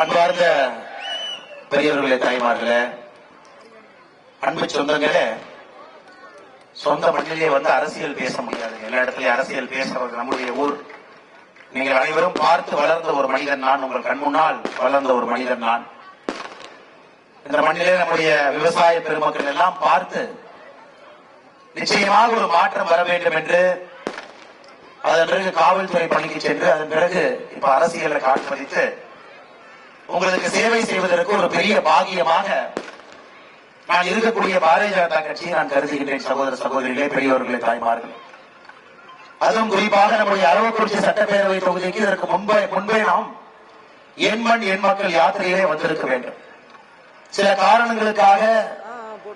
அன்பார்ந்த பெரியவர்களே தாய்மார்களே அன்பு சொந்தங்களே சொந்த மண்ணிலே வந்து அரசியல் பேச முடியாது எல்லா இடத்துலயும் அரசியல் பேசுறது நம்முடைய ஊர். நீங்கள் அனைவரும் பார்த்து வளர்ந்த ஒரு மனிதன் நான். உங்கள் கண் முன்னால் வளர்ந்த ஒரு மனிதன் நான். இந்த மண்ணிலே நம்முடைய விவசாய பெருமக்கள் எல்லாம் பார்த்து நிச்சயமாக ஒரு மாற்றம் வர வேண்டும் என்று அதன் பிறகு காவல்துறை பணிக்கு சென்று அதன் பிறகு இப்ப அரசியலை காட்பதித்து உங்களுக்கு சேவை செய்வதற்கு ஒரு பெரிய பாகியமாக நான் இருக்கக்கூடிய பாரதிய ஜனதா கட்சியை நான் கருதுகின்றேன் சகோதர சகோதரிகளே பெரியவர்களே தாய்மார்கள். அதுவும் குறிப்பாக நம்முடைய அரவக்குறிச்சி சட்டப்பேரவை தொகுதிக்கு இதற்கு முன்பே முன்பே நாம் என் மண் என் மக்கள் யாத்திரையிலே வந்திருக்க வேண்டும். சில காரணங்களுக்காக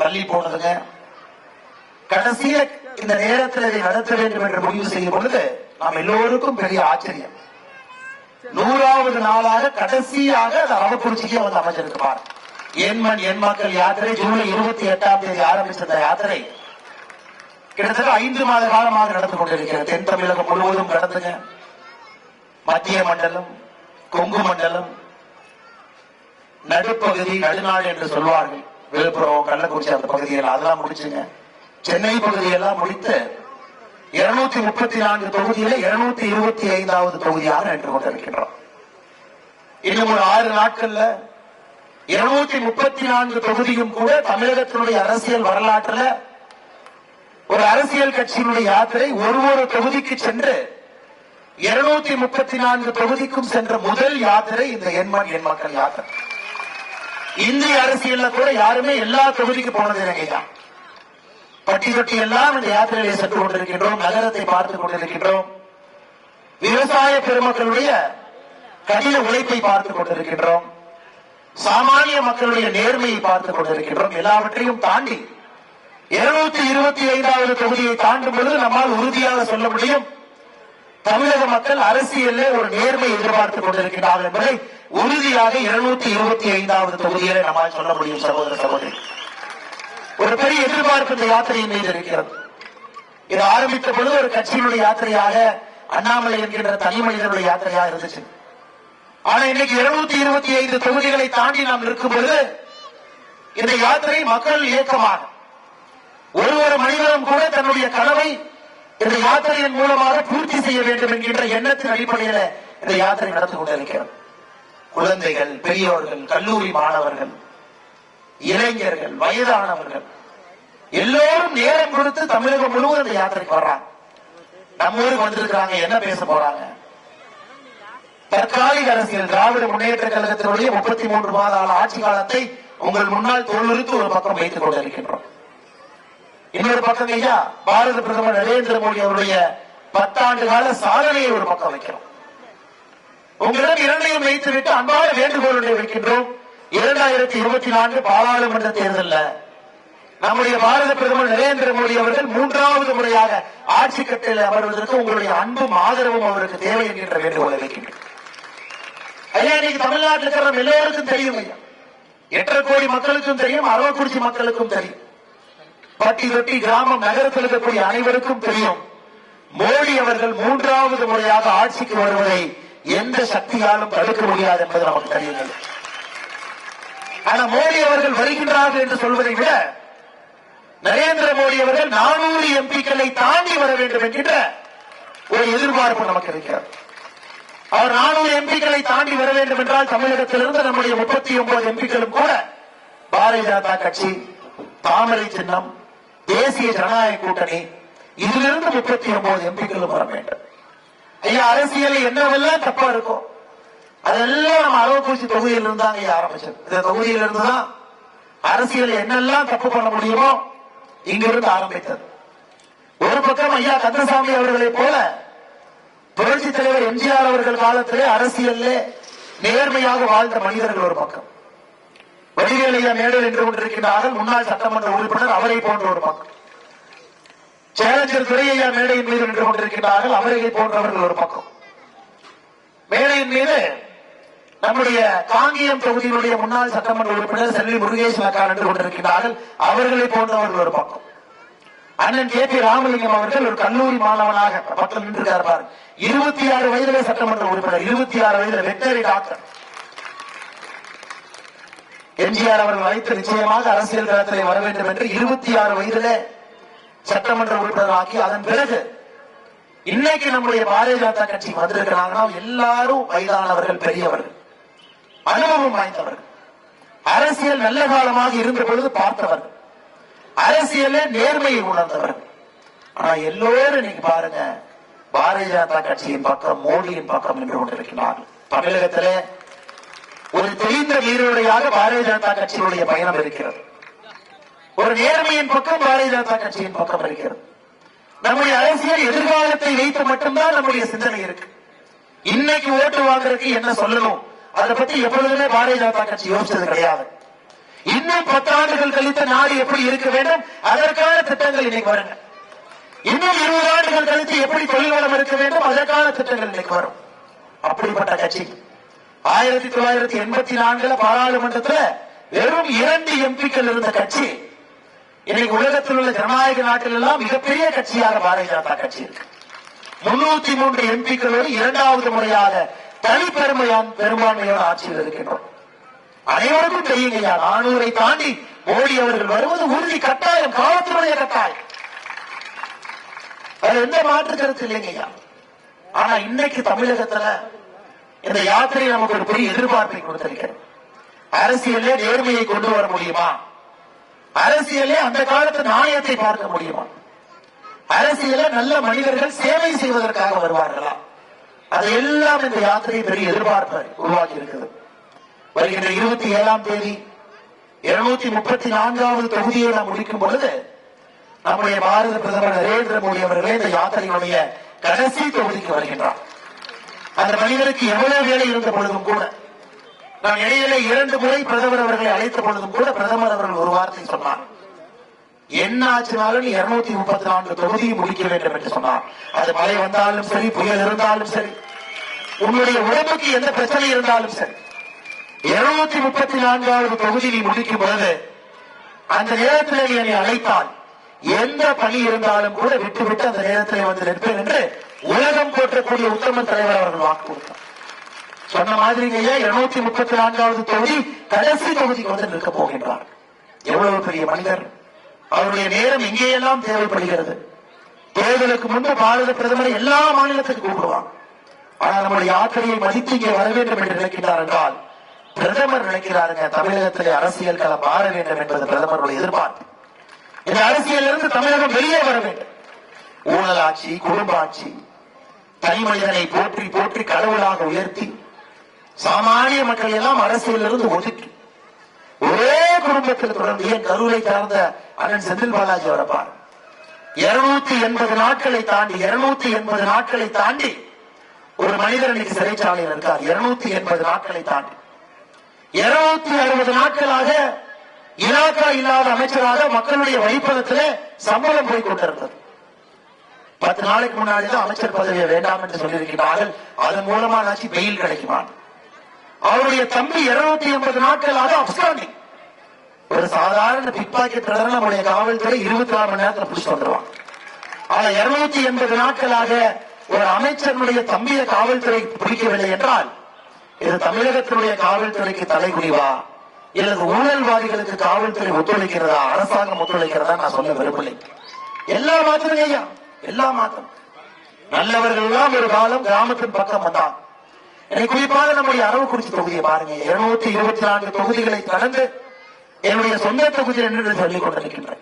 தள்ளி போனதுங்க. கடைசியில இந்த நேரத்தில் இதை நடத்த வேண்டும் என்று முடிவு செய்யும் பொழுது நாம் எல்லோருக்கும் பெரிய ஆச்சரியம். நூறாவது நாளாக கடைசியாக அந்த அரவக்குறிச்சிக்கே வந்து அமைஞ்சிருக்குமார். என் மண் என் மக்கள் யாத்திரை ஜூலை இருபத்தி எட்டாம் தேதி ஆரம்பித்த இந்த யாத்திரை கிட்டத்தட்ட ஐந்து மாத காலமாக நடந்து கொண்டிருக்கிறது. தென் தமிழகம் முழுவதும் கடந்துங்க. மத்திய மண்டலம் கொங்கு மண்டலம் நடுப்பகுதி நடுநாடு என்று சொல்வார்கள். விழுப்புரம் கள்ளக்குறிச்சி அந்த பகுதியில் அதெல்லாம் முடிச்சுங்க. சென்னை பகுதியெல்லாம் முடித்து இருநூத்தி முப்பத்தி நான்கு தொகுதியில இருநூத்தி இருபத்தி ஐந்தாவது தொகுதியாக நின்று கொண்டிருக்கின்றோம் இன்னும் ஒரு ஆறு நாட்கள்ல இருநூத்தி முப்பத்தி நான்கு தொகுதியும் கூட தமிழகத்தினுடைய அரசியல் வரலாற்றுல ஒரு அரசியல் கட்சியினுடைய யாத்திரை ஒரு ஒரு தொகுதிக்கு சென்று இருநூத்தி முப்பத்தி நான்கு தொகுதிக்கும் சென்ற முதல் யாத்திரை இந்த எண்மண் எண் மக்கள் யாத்திரை. இந்திய அரசியல்ல கூட யாருமே எல்லா தொகுதிக்கு போனது இல்லைங்கய்யா பட்டி தொட்டி எல்லாம் இந்த யாத்திரையிலே சென்று கொண்டிருக்கின்றோம் நகரத்தை பார்த்துக் கொண்டிருக்கின்றோம். விவசாய பெருமக்களுடைய கடின உழைப்பை பார்த்துக் கொண்டிருக்கின்றோம். சாமானிய மக்களுடைய நேர்மையை பார்த்துக் கொண்டிருக்கின்றோம். எல்லாவற்றையும் தாண்டி இருநூத்தி இருபத்தி ஐந்தாவது தொகுதியை தாண்டும் பொழுது நம்மால் உறுதியாக சொல்ல முடியும். தமிழக மக்கள் அரசியலே ஒரு நேர்மை எதிர்பார்த்துக் கொண்டிருக்கிறார்கள் என்பதை உறுதியாக இருநூத்தி இருபத்தி ஐந்தாவது தொகுதியிலே நம்மால் சொல்ல முடியும் சகோதர சகோதரி. ஒரு பெரிய எதிர்பார்ப்பு இந்த யாத்திரையின் மீது இருக்கிறது. இது ஆரம்பித்த பொழுது ஒரு கட்சியினுடைய யாத்திரையாக அண்ணாமலை என்கின்ற தனி மனிதனுடைய யாத்திரையாக இருந்துச்சு. ஆனா இன்னைக்கு இருநூத்தி இருபத்தி ஐந்து தொகுதிகளை தாண்டி நாம் இருக்கும் பொழுது இந்த யாத்திரை மக்கள் இயக்கமாக ஒரு ஒரு மனிதனும் கூட தன்னுடைய கனவை இந்த யாத்திரையின் மூலமாக பூர்த்தி செய்ய வேண்டும் என்கின்ற எண்ணத்தின் அடிப்படையில இந்த யாத்திரை நடந்து கொண்டிருக்கிறது. குழந்தைகள் பெரியோர்கள் கல்லூரி மாணவர்கள் இளைஞர்கள் வயதானவர்கள் எல்லோரும் நேரம் கொடுத்து தமிழகம் முழுவதும் இந்த யாத்திரைக்கு வர்றாங்க. நம்ம ஊருக்கு வந்திருக்கிறாங்க என்ன பேச போறாங்க? தற்காலிக அரசியல் திராவிட முன்னேற்ற கழகத்தினுடைய முப்பத்தி மூன்று மாத கால ஆட்சி காலத்தை உங்கள் முன்னால் தொழிலுக்கு ஒரு பக்கம் வைத்துக் கொண்டிருக்கின்றோம். இன்னொரு பக்கம் ஐயா பாரத பிரதமர் நரேந்திர மோடி அவருடைய பத்தாண்டு கால சாதனையை ஒரு பக்கம் வைக்கிறோம். உங்களிடம் இரண்டையும் வைத்துவிட்டு அன்பான வேண்டுகோளுடைய வைக்கின்றோம். இரண்டாயிரத்தி இருபத்தி நான்கு பாராளுமன்ற தேர்தலில் நம்முடைய பாரத பிரதமர் நரேந்திர மோடி அவர்கள் மூன்றாவது முறையாக ஆட்சி கட்டில் அமர்வதற்கு உங்களுடைய அன்பும் ஆதரவும் அவருக்கு தேவை என்கின்ற வேண்டுகோளை வைக்கின்றோம் ஐயா இன்னைக்கு தமிழ்நாட்டில் இருக்கிற நம்ம எல்லோருக்கும் தெரியும் ஐயா. எட்டரை கோடி மக்களுக்கும் தெரியும் அரவக்குறிச்சி மக்களுக்கும் தெரியும். பட்டி தொட்டி கிராமம் நகரத்தில் இருக்கக்கூடிய அனைவருக்கும் தெரியும். மோடி அவர்கள் மூன்றாவது முறையாக ஆட்சிக்கு வருவதை எந்த சக்தியாலும் தடுக்க முடியாது என்பது நமக்கு தெரியும் ஆனா மோடி அவர்கள் வருகின்றார்கள் என்று சொல்வதை விட நரேந்திர மோடி அவர்கள் நானூறு எம்பிக்களை தாண்டி வர வேண்டும் என்கின்ற ஒரு எதிர்பார்ப்பு நமக்கு இருக்கிறது. அவர் நானூறு எம்பிக்களை தாண்டி வர வேண்டும் என்றால் தமிழகத்திலிருந்து நம்முடைய முப்பத்தி ஒன்பது எம்பிக்களும் கூட பாரதிய ஜனதா கட்சி தாமரை சின்னம் தேசிய ஜனநாயக கூட்டணி இதிலிருந்து முப்பத்தி ஒன்பது எம்பிக்களும் வர வேண்டும். ஐயா அரசியல் என்னவெல்லாம் தப்பா இருக்கும் அதெல்லாம் நம்ம அளவுப்பூச்சி தொகுதியில் இருந்தாங்க ஆரம்பிச்சது. இந்த தொகுதியில இருந்து தான் அரசியல் என்னெல்லாம் தப்பு பண்ண முடியுமோ இங்கிருந்து ஆரம்பித்தது. ஒரு பக்கம் ஐயா கந்தசாமி அவர்களை போல புரட்சி தலைவர் எம்ஜிஆர் அவர்கள் காலத்திலே அரசியல்லே நேர்மையாக வாழ்ந்த மனிதர்கள் ஒரு பக்கம். வடிவேல் ஐயா மேடையில் நின்று கொண்டிருக்கிறார்கள் முன்னாள் சட்டமன்ற உறுப்பினர் அவரை போன்ற ஒரு பக்கம். சேலஞ்சர் துரையா மேடையின் மீது நின்று கொண்டிருக்கின்றார்கள் அவரை போன்றவர்கள் ஒரு பக்கம். மேடையின் மீது நம்முடைய காங்கியம் தொகுதியினுடைய முன்னாள் சட்டமன்ற உறுப்பினர் செல்வி முருகேஷ் அக்கா நின்று கொண்டிருக்கிறார்கள். அவர்களை போன்றவர்கள் ஒரு பக்கம். அண்ணன் கே பி ராமலிங்கம் அவர்கள் ஒரு கல்லூரி மாணவனாக பக்கம் நின்றுக்கார் பாருங்க. இருபத்தி ஆறு வயதிலே சட்டமன்ற உறுப்பினர் இருபத்தி ஆறு வயதில் வெட்டரி டாக்டர். எம்ஜிஆர் அவர்கள் வைத்து நிச்சயமாக அரசியல் களத்திலே வர வேண்டும் என்று இருபத்தி ஆறு வயதிலே சட்டமன்ற உறுப்பினராக்கி அதன் பிறகு இன்னைக்கு நம்முடைய பாரதிய ஜனதா கட்சி வந்திருக்கிறாங்கன்னா எல்லாரும் வயதானவர்கள் பெரியவர்கள். அனுபவம் வாய்ந்தவர்கள். அரசியல் நல்ல காலமாக இருந்த பொழுது பார்த்தவர்கள். அரசியலே நேர்மையை உணர்ந்தவர்கள். ஆனா எல்லோரும் இன்னைக்கு பாருங்க பாரதிய ஜனதா கட்சியின் பக்கம் மோடியின் பக்கம் நின்று கொண்டிருக்கிறார்கள் தமிழகத்திலே ஒரு தெளிந்த வீரருடையாக பாரதிய ஜனதா கட்சியினுடைய பயணம் இருக்கிறது. ஒரு நேர்மையின் பக்கம் பாரதிய ஜனதா கட்சியின் பக்கம் இருக்கிறது. நம்முடைய அரசியல் எதிர்காலத்தை வைத்து மட்டும்தான் நம்முடைய சிந்தனை இருக்கு. இன்னைக்கு ஓட்டு வாங்குறதுக்கு என்ன சொல்லணும்? அதை பத்தி எப்பொழுதுமே பாரதிய ஜனதா கட்சி யோசிச்சது கிடையாது. இன்னும் பத்தாண்டுகள் கழித்த நாடு எப்படி இருக்க வேண்டும்? அதற்கான திட்டங்கள் இன்னைக்கு வருங்க இன்னும் இருபது ஆண்டுகள் கழித்து எப்படி தொழில் வளம் இருக்க வேண்டும்? அதற்கான திட்டங்கள் இன்னைக்கு வரும். அப்படிப்பட்ட கட்சி. ஆயிரத்தி தொள்ளாயிரத்தி எண்பத்தி நான்குல பாராளுமன்றத்துல வெறும் இரண்டு எம்பிக்கள் இருந்த கட்சி. இன்னைக்கு உலகத்தில் உள்ள ஜனநாயக நாட்டில் எல்லாம் மிகப்பெரிய கட்சியாக பாரதிய ஜனதா கட்சி இருக்கு. முன்னூத்தி மூன்று எம்பிக்களோடு இரண்டாவது முறையாக தனி பெருமையான் ஆட்சியில் இருக்கின்றோம் அனைவருக்கும் தெரியுங்கய்யா நானூரை தாண்டி மோடி அவர்கள் வருவது உறுதி கட்டாயம் காலத்தினுடைய கட்டாயம். அது எந்த மாற்று கருத்து இல்லைங்கய்யா ஆனா இன்னைக்கு தமிழகத்துல இந்த யாத்திரை நமக்கு ஒரு பெரிய எதிர்பார்ப்பை கொடுத்திருக்கிறது. அரசியலே நேர்மையை கொண்டு வர முடியுமா? அரசியலே அந்த காலத்து நாணயத்தை பார்க்க முடியுமா? அரசியல நல்ல மனிதர்கள் சேவை செய்வதற்காக வருவார்களா? அதையெல்லாம் இந்த யாத்திரை பெரிய எதிர்பார்ப்பை உருவாக்கி இருக்கிறது வருகின்ற இருபத்தி ஏழாம் தேதி இருநூத்தி முப்பத்தி நான்காவது தொகுதியை நாம் முடிக்கும் பொழுது நம்முடைய பாரத பிரதமர் நரேந்திர மோடி அவர்களே இந்த யாத்திரையினுடைய கடைசி தொகுதிக்கு வருகின்றார். அந்த மனிதருக்கு எவ்வளவு வேலை இருந்த பொழுதும் கூட நான் இடையிலே இரண்டு முறை பிரதமர் அவர்களை அழைத்த பொழுதும் கூட பிரதமர் அவர்கள் ஒரு வார்த்தை சொன்னார். என்ன ஆச்சுனாலும் இருநூத்தி முப்பத்தி நான்கு தொகுதியை முடிக்க வேண்டும் என்று சொன்னார். அது மழை வந்தாலும் சரி புயல் இருந்தாலும் சரி உன்னுடைய உடம்புக்கு எந்த பிரச்சனை இருந்தாலும் சரி இருநூத்தி முப்பத்தி நான்காவது தொகுதி நீ முடிக்கும் பொழுது அந்த நேரத்தில் நீ என்னை அழைத்தால் எந்த பணி இருந்தாலும் கூட விட்டு விட்டு அந்த நேரத்தில் வந்து நிற்பேன் என்று உலகம் போற்றக்கூடிய உத்தம தலைவர் அவர்கள் வாக்கு கொடுத்தார். சொன்ன மாதிரி இருநூத்தி முப்பத்தி நான்காவது தொகுதி கடைசி தொகுதிக்கு வந்து நிற்க போகின்றார். எவ்வளவு பெரிய மனிதர்? அவருடைய நேரம் எங்கேயெல்லாம் தேவைப்படுகிறது. தேர்தலுக்கு முன்பு பாரத பிரதமரை எல்லா மாநிலத்துக்கும் கூப்பிடுவாங்க ஆனால் நம்முடைய யாத்திரையை மதித்து இங்கே வர வேண்டும் என்று நினைக்கிறார் என்றால் பிரதமர் நினைக்கிறாருங்க தமிழகத்திலே அரசியல் களம் மாற வேண்டும் என்பது பிரதமருடைய எதிர்பார்ப்பு. இந்த அரசியல் இருந்து தமிழகம் வெளியே வர வேண்டும். ஊழலாட்சி குடும்பாட்சி தனி மனிதனை போற்றி போற்றி கடவுளாக உயர்த்தி சாமானிய மக்கள் எல்லாம் அரசியலிருந்து ஒதுக்கி ஒரே குடும்பத்தில் தொடர்ந்து ஏன் கரூரை சார்ந்த அண்ணன் செந்தில் பாலாஜி அவரை பாரு. இருநூத்தி எண்பது நாட்களை தாண்டி இருநூத்தி எண்பது நாட்களை தாண்டி ஒரு மனிதர் இன்னைக்கு சிறைச்சாலையில் இருக்கார். இருநூத்தி எண்பது நாட்களை தாண்டி. இருநூத்தி அறுபது நாட்களாக இலாக்கா இல்லாத அமைச்சராக மக்களுடைய வைப்பதத்தில் சம்பளம் போய் கொண்டிருந்தது. பத்து நாளைக்கு முன்னாடி தான் அமைச்சர் பதவியை வேண்டாம் என்று சொல்லியிருக்கிறார்கள். அதன் மூலமா ஆச்சு பெயில் கிடைக்குமா அவருடைய தம்பி இருநூத்தி எண்பது நாட்களாக அப்ஸ்காண்டிங் ஒரு சாதாரண பிக் பாக்கெட் நம்முடைய காவல்துறை இருபத்தி நாலு மணி நேரத்தில் பிடிச்சு வந்துருவாங்க. ஆனா இருநூத்தி எண்பது நாட்களாக ஒரு அமைச்சருடைய தம்பியை காவல்துறை பிடிக்கவில்லை என்றால் இது தமிழகத்தினுடைய காவல்துறைக்கு தலைகுனிவா? இல்லது ஊழல்வாதிகளுக்கு காவல்துறை ஒத்துழைக்கிறதா? அரசாங்கம் ஒத்துழைக்கிறதா? நான் சொல்ல விரும்பலை. எல்லா மாத்திரம் ஐயா எல்லா மாத்திரம். நல்லவர்கள் எல்லாம் ஒரு காலம் கிராமத்தின் பக்கம் வந்தான். எனக்கு குறிப்பாக நம்முடைய அரவக்குறிச்சி தொகுதியை பாருங்க. இருநூத்தி இருபத்தி நான்கு தொகுதிகளை கடந்து என்னுடைய சொந்த தொகுதி என்று சொல்லிக் கொண்டிருக்கின்றேன்?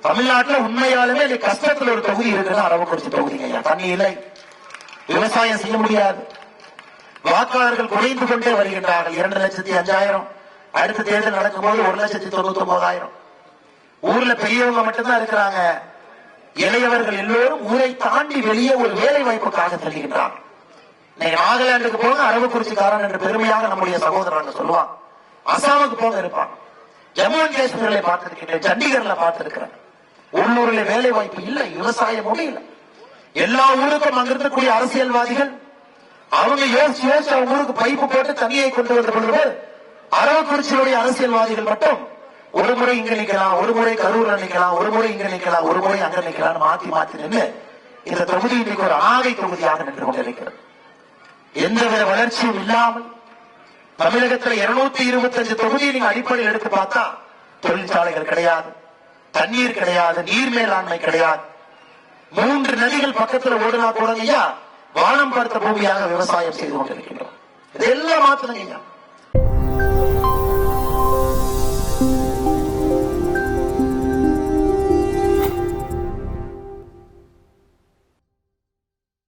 தமிழ்நாட்டில் உண்மையாலுமே இன்னைக்கு கஷ்டத்தில் ஒரு தொகுதி இருக்குன்னா அரவக்குறிச்சி தொகுதிங்க ஐயா. தண்ணி இல்லை. விவசாயம் செய்ய முடியாது. வாக்காளர்கள் குறைந்து கொண்டே வருகின்றார்கள். இரண்டு லட்சத்தி அஞ்சாயிரம். அடுத்த தேர்தல் நடக்கும்போது ஒரு லட்சத்தி தொண்ணூத்தி ஒன்பதாயிரம் ஊர்ல பெரியவங்க மட்டும்தான் இருக்கிறாங்க. இளையவர்கள் எல்லோரும் ஊரை தாண்டி வெளியே ஒரு வேலை வாய்ப்புக்காக செல்கின்றார்கள் இன்னைக்கு நாகாலாந்துக்கு போங்க அரவக்குறிச்சிக்காரன் என்று பெருமையாக நம்முடைய சகோதரர்கள் சொல்லுவான் அசாமுக்கு போக இருப்பான் ஜம்மு அண்ட் காஷ்மீர்ல பார்த்திருக்கிறேன் சண்டிகர்ல பார்த்திருக்கிறேன். உள்ளூர்ல வேலை வாய்ப்பு இல்லை விவசாயம் முடியல. எல்லா ஊருக்கும் அங்க இருக்கக்கூடிய அரசியல்வாதிகள் அவங்க யோசிச்சு யோசிச்சு அவங்க ஊருக்கு பைப்பு போட்டு தண்ணியை கொண்டு வந்த பொழுது அரவக்குறிச்சியுடைய அரசியல்வாதிகள் மட்டும் ஒரு முறை இங்க நிக்கலாம் ஒரு முறை கரூர்ல நிக்கலாம் ஒரு முறை இங்க நிக்கலாம் ஒரு முறை அங்க நிக்கலாம் மாத்தி மாத்தி நின்று இந்த தொகுதி இன்னைக்கு ஒரு ஆகை தொகுதியாக நின்று கொண்டிருக்கிறது. எந்தவித வளர்ச்சியும் இல்லாமல் தமிழகத்துல இருநூத்தி இருபத்தஞ்சு தொகுதியை நீங்க அடிப்படையில் எடுத்து பார்த்தா தொழிற்சாலைகள் கிடையாது தண்ணீர் கிடையாது நீர் மேலாண்மை கிடையாது. மூன்று நதிகள் பக்கத்துல ஓடுனா கூட ஐயா வானம் பார்த்த பூமியாக விவசாயம் செய்து கொண்டிருக்கின்றோம். இதெல்லாம் மாத்தணுங்க ஐயா.